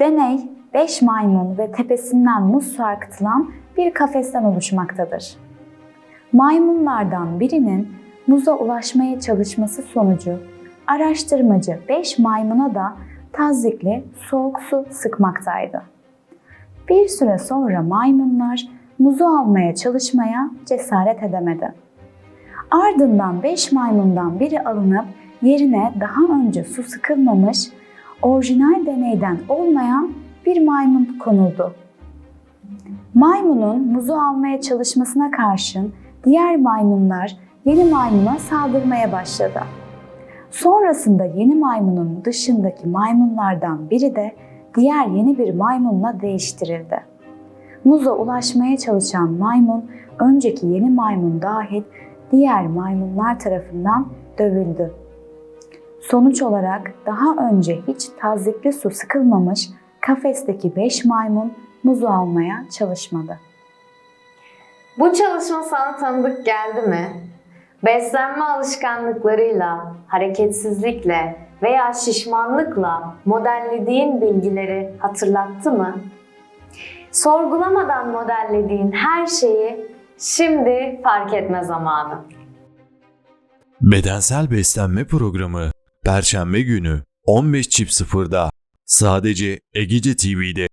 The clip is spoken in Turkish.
Deney 5 maymun ve tepesinden muz sarkıtılan bir kafesten oluşmaktadır. Maymunlardan birinin muza ulaşmaya çalışması sonucu araştırmacı 5 maymuna da tazyikli soğuk su sıkmaktaydı. Bir süre sonra maymunlar muzu almaya çalışmaya cesaret edemedi. Ardından 5 maymundan biri alınıp yerine daha önce su sıkılmamış, orijinal deneyden olmayan bir maymun konuldu. Maymunun muzu almaya çalışmasına karşın diğer maymunlar yeni maymuna saldırmaya başladı. Sonrasında yeni maymunun dışındaki maymunlardan biri de diğer yeni bir maymunla değiştirildi. Muza ulaşmaya çalışan maymun önceki yeni maymun dahil diğer maymunlar tarafından dövüldü. Sonuç olarak daha önce hiç tazyikli su sıkılmamış kafesteki 5 maymun muzu almaya çalışmadı. Bu çalışma sana tanıdık geldi mi? Beslenme alışkanlıklarıyla, hareketsizlikle veya şişmanlıkla modellediğin bilgileri hatırlattı mı? Sorgulamadan modellediğin her şeyi şimdi fark etme zamanı. Bedensel Beslenme Programı Perşembe günü 15.00'da sadece Egice TV'de.